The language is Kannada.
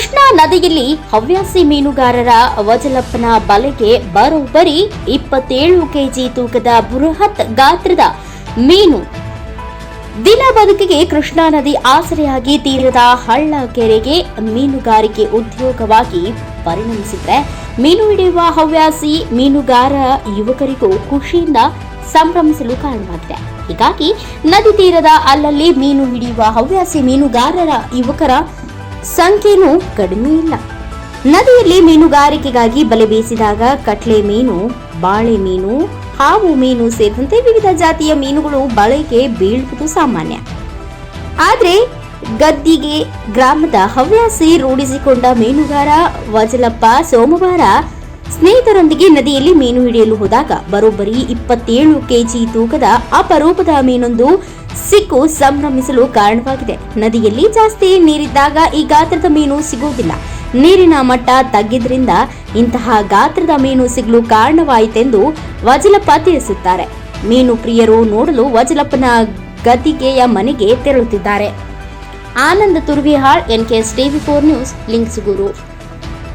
ಕೃಷ್ಣಾ ನದಿಯಲ್ಲಿ ಹವ್ಯಾಸಿ ಮೀನುಗಾರರ ವಜಲಪ್ಪನ ಬಲೆಗೆ ಬರೋಬ್ಬರಿ ಇಪ್ಪತ್ತೇಳು ಕೆಜಿ ತೂಕದ ಬೃಹತ್ ಗಾತ್ರದ ಮೀನು. ದಿನ ಬದುಕಿಗೆ ಕೃಷ್ಣಾ ನದಿ ಆಸರೆಯಾಗಿ ತೀರದ ಹಳ್ಳ ಕೆರೆಗೆ ಮೀನುಗಾರಿಕೆ ಉದ್ಯೋಗವಾಗಿ ಪರಿಣಮಿಸಿದ್ರೆ ಮೀನು ಹಿಡಿಯುವ ಹವ್ಯಾಸಿ ಮೀನುಗಾರ ಯುವಕರಿಗೂ ಖುಷಿಯಿಂದ ಸಂಭ್ರಮಿಸಲು ಕಾರಣವಾಗಿದೆ. ಹೀಗಾಗಿ ನದಿ ತೀರದ ಅಲ್ಲಲ್ಲಿ ಮೀನು ಹಿಡಿಯುವ ಹವ್ಯಾಸಿ ಮೀನುಗಾರರ ಯುವಕರ ಸಂಖ್ಯೆನೂ ಕಡಿಮೆ ಇಲ್ಲ. ನದಿಯಲ್ಲಿ ಮೀನುಗಾರಿಕೆಗಾಗಿ ಬಲೆ ಬೀಸಿದಾಗ ಕಟ್ಲೆ ಮೀನು, ಬಾಳೆ ಮೀನು, ಹಾವು ಮೀನು ಸೇರಿದಂತೆ ವಿವಿಧ ಜಾತಿಯ ಮೀನುಗಳು ಬಲೆಗೆ ಬೀಳುವುದು ಸಾಮಾನ್ಯ. ಆದರೆ ಗದ್ದಿಗೆ ಗ್ರಾಮದ ಹವ್ಯಾಸಿ ರೂಢಿಸಿಕೊಂಡ ಮೀನುಗಾರ ವಜಲಪ್ಪ ಸೋಮವಾರ ಸ್ನೇಹಿತರೊಂದಿಗೆ ನದಿಯಲ್ಲಿ ಮೀನು ಹಿಡಿಯಲು ಹೋದಾಗ ಬರೋಬ್ಬರಿ ಇಪ್ಪತ್ತೇಳು ಕೆಜಿ ತೂಕದ ಅಪರೂಪದ ಮೀನೊಂದು ಸಿಕ್ಕು ಸಂಭ್ರಮಿಸಲು ಕಾರಣವಾಗಿದೆ. ನದಿಯಲ್ಲಿ ಜಾಸ್ತಿ ನೀರಿದ್ದಾಗ ಈ ಗಾತ್ರದ ಮೀನು ಸಿಗುವುದಿಲ್ಲ. ನೀರಿನ ಮಟ್ಟ ತಗ್ಗಿದ್ರಿಂದ ಇಂತಹ ಗಾತ್ರದ ಮೀನು ಸಿಗಲು ಕಾರಣವಾಯಿತೆಂದು ವಜಲಪ್ಪ ತಿಳಿಸುತ್ತಾರೆ. ಮೀನು ಪ್ರಿಯರು ನೋಡಲು ವಜಲಪ್ಪನ ಗದಿಗೆಯ ಮನೆಗೆ ತೆರಳುತ್ತಿದ್ದಾರೆ. Anand Turvihal N K S TV four news Lingasugur